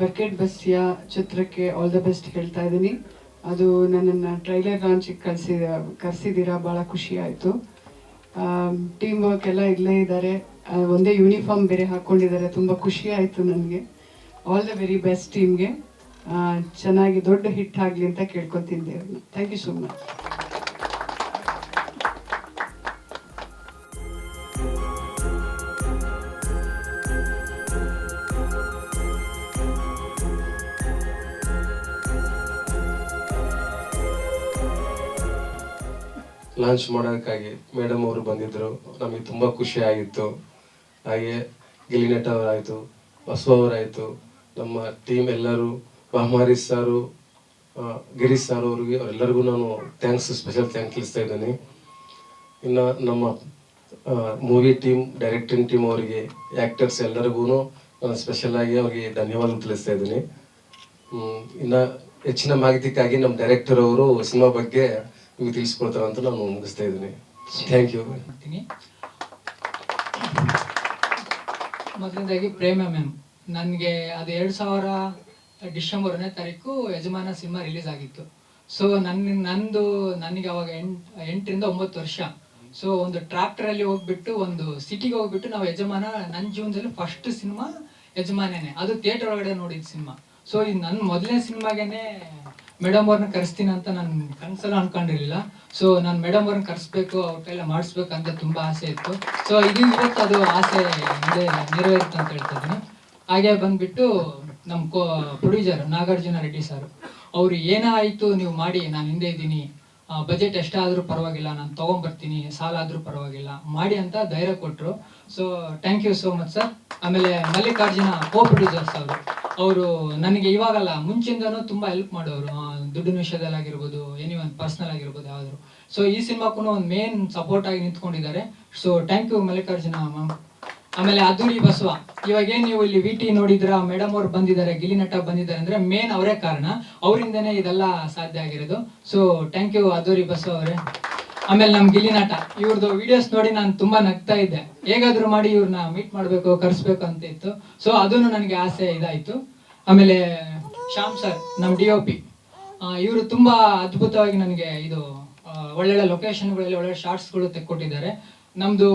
ಬರ್ಕೆಟ್ ಬಸ್ಸಿಯ ಚಿತ್ರಕ್ಕೆ all the best ಹೇಳ್ತಾ ಇದ್ದೀನಿ. ಅದು ನನ್ನನ್ನು ಟ್ರೈಲರ್ ಲಾಂಚಿಗೆ ಕಳಿಸಿದ ಕರೆಸಿದ್ದೀರಾ? ಭಾಳ ಖುಷಿ ಆಯಿತು. ಟೀಮ್ ವರ್ಕ್ ಎಲ್ಲ ಇಲ್ಲೇ ಇದ್ದಾರೆ. ಒಂದೇ ಯೂನಿಫಾರ್ಮ್ ಬೇರೆ ಹಾಕ್ಕೊಂಡಿದ್ದಾರೆ ತುಂಬ ಖುಷಿ ಆಯಿತು ನನಗೆ. ಆಲ್ ದ ವೆರಿ ಬೆಸ್ಟ್ ಟೀಮ್ಗೆ ಚೆನ್ನಾಗಿ ದೊಡ್ಡ ಹಿಟ್ ಆಗಲಿ ಅಂತ ಕೇಳ್ಕೊತೀನಿ ದೇವ್ರನ್ನ thank you so much launch ಮಾಡೋದಕ್ಕಾಗಿ madam ಅವರು ಬಂದಿದ್ದರು ನಮಗೆ ತುಂಬ ಖುಷಿ ಆಗಿತ್ತು ಹಾಗೆ ಗಿಲಿನಟ ಅವರಾಯಿತು, ಬಸವ ಅವರಾಯಿತು, ನಮ್ಮ ಟೀಮ್ ಎಲ್ಲರೂ, ಬಹಮಾರಿ ಸಾರು ಗಿರೀಶ್ ಸರ್ ಅವ್ರಿಗೆ, ಅವರೆಲ್ಲರಿಗೂ ನಾನು ಥ್ಯಾಂಕ್ಸ್ ಸ್ಪೆಷಲ್ ಥ್ಯಾಂಕ್ ತಿಳಿಸ್ತಾ ಇದ್ದೀನಿ. ಇನ್ನು ನಮ್ಮ ಮೂವಿ ಟೀಮ್ ಡೈರೆಕ್ಟಿಂಗ್ ಟೀಮ್ ಅವರಿಗೆ ಆ್ಯಕ್ಟರ್ಸ್ ಎಲ್ಲರಿಗೂ ನಾನು ಸ್ಪೆಷಲ್ ಆಗಿ ಅವ್ರಿಗೆ ಧನ್ಯವಾದ ತಿಳಿಸ್ತಾ ಇದ್ದೀನಿ. ಇನ್ನ ಹೆಚ್ಚಿನ ಮಾಹಿತಿಗಾಗಿ ನಮ್ಮ ಡೈರೆಕ್ಟರ್ ಅವರು ಸಿನಿಮಾ ಬಗ್ಗೆ ನಿಮಗೆ ತಿಳಿಸ್ಕೊಳ್ತಾರೆ ಅಂತ ನಾನು ಮುಗಿಸ್ತಾ ಇದ್ದೀನಿ. ಥ್ಯಾಂಕ್ ಯು ಮೊದಲನೇದಾಗಿ ಪ್ರೇಮ ಮ್ಯಾಮ್. ನನಗೆ ಅದು ಎರಡು ಸಾವಿರ ಡಿಸೆಂಬರ್ನೇ ತಾರೀಕು ಯಜಮಾನ ಸಿನಿಮಾ ರಿಲೀಸ್ ಆಗಿತ್ತು. ಸೊ ನನ್ನ ನಂದು, ನನಗೆ ಅವಾಗ ಎಂಟ್, ಎಂಟರಿಂದ ಒಂಬತ್ತು ವರ್ಷ. ಸೊ ಒಂದು ಟ್ರ್ಯಾಕ್ಟರಲ್ಲಿ ಹೋಗ್ಬಿಟ್ಟು, ಒಂದು ಸಿಟಿಗೆ ಹೋಗ್ಬಿಟ್ಟು ನಾವು ಯಜಮಾನ ನನ್ನ ಜೀವನದಲ್ಲಿ ಫಸ್ಟ್ ಸಿನಿಮಾ ಯಜಮಾನೇನೆ. ಅದು ಥಿಯೇಟರ್ ಒಳಗಡೆ ನೋಡಿದ ಸಿನಿಮಾ. ಸೊ ಇದು ನನ್ನ ಮೊದಲನೇ ಸಿನಿಮಾಗೇನೆ ಮೇಡಮ್ ಅವ್ರನ್ನ ಕರೆಸ್ತೀನಿ ಅಂತ ನಾನು ಕನ್ಸಲ್ಲ ಅನ್ಕೊಂಡಿರ್ಲಿಲ್ಲ. ಸೊ ನಾನು ಮೇಡಮ್ ಅವ್ರನ್ನ ಕರೆಸ್ಬೇಕು, ಅವ್ರ ಕೈಲ ಮಾಡಿಸ್ಬೇಕು ಅಂತ ತುಂಬಾ ಆಸೆ ಇತ್ತು. ಸೊ ಇದು ಇವತ್ತು ಅದು ಆಸೆ ಇದೆ ನೆರವೇರಿತು ಅಂತ ಹೇಳ್ತಿದ್ದೀನಿ ಹಾಗೆ ಬಂದ್ಬಿಟ್ಟು ನಮ್ಮ co producer Nagarjuna Reddy sir. ಅವರು ಏನಾಯಿತು ನೀವು ಮಾಡಿ, ನಾನು ಹಿಂದೆ ಇದ್ದೀನಿ. ಬಜೆಟ್ ಎಷ್ಟಾದರೂ ಪರವಾಗಿಲ್ಲ, ನಾನು ತೊಗೊಂಬರ್ತೀನಿ, ಸಾಲ ಆದರೂ ಪರವಾಗಿಲ್ಲ, ಮಾಡಿ ಅಂತ ಧೈರ್ಯ ಕೊಟ್ಟರು so thank you so much sir ಆಮೇಲೆ ಮಲ್ಲಿಕಾರ್ಜುನ ಕೋ ಪ್ರೊಡ್ಯೂಸರ್ಸ್ ಅವರು ಅವರು ನನಗೆ ಇವಾಗಲ್ಲ, ಮುಂಚಿಂದನೂ ತುಂಬ ಹೆಲ್ಪ್ ಮಾಡೋರು. ದುಡ್ಡಿನ ದುಡ್ಡಿನ ವಿಷಯದಲ್ಲಾಗಿರ್ಬೋದು ಎನಿ ಒನ್ ಪರ್ಸ್ನಲ್ ಆಗಿರ್ಬೋದು ಯಾವ್ದಾದ್ರು. ಸೊ ಈ ಸಿನಿಮಾಕ್ಕೂ ಒಂದು ಮೇನ್ ಸಪೋರ್ಟ್ ಆಗಿ ನಿಂತ್ಕೊಂಡಿದ್ದಾರೆ. So thank you Mallikarjuna ma'am ಆಮೇಲೆ ಅದೂರಿ ಬಸವ. ಇವಾಗ ಏನ್ ನೀವು ಇಲ್ಲಿ ವಿ ಟಿ ನೋಡಿದ್ರ? ಮೇಡಮ್ ಅವ್ರು ಬಂದಿದ್ದಾರೆ ಗಿಲಿನಟ ಬಂದಿದ್ದಾರೆ ಅಂದ್ರೆ ಮೇನ್ ಅವರೇ ಕಾರಣ. ಅವರಿಂದನೇ ಇದೆಲ್ಲ ಸಾಧ್ಯ ಆಗಿರೋದು. So thank you Aduri Basava ಅವರೇ. ಆಮೇಲೆ ನಮ್ ಗಿಲಿನಟ ನಟ ಇವ್ರದ್ದು ವಿಡಿಯೋಸ್ ನೋಡಿ ನಾನು ತುಂಬಾ ನಗ್ತಾ ಇದ್ದೆ. ಹೇಗಾದ್ರೂ ಮಾಡಿ ಇವ್ರನ್ನ ಮೀಟ್ ಮಾಡ್ಬೇಕು, ಕರ್ಸ್ಬೇಕು ಅಂತ ಇತ್ತು. ಸೊ ಅದನ್ನು ನನಗೆ ಆಸೆ ಇದಾಯ್ತು. ಆಮೇಲೆ ಶ್ಯಾಮ್ ಸರ್ ನಮ್ ಡಿ ಒ ಪಿ ಇವರು ತುಂಬಾ ಅದ್ಭುತವಾಗಿ ನನಗೆ ಇದು ಒಳ್ಳೊಳ್ಳೆ ಲೊಕೇಶನ್ಗಳಲ್ಲಿ ಒಳ್ಳೆ ಶಾರ್ಟ್ಸ್ಗಳು ತೆಕ್ಕೊಟ್ಟಿದ್ದಾರೆ. ನಮ್ದು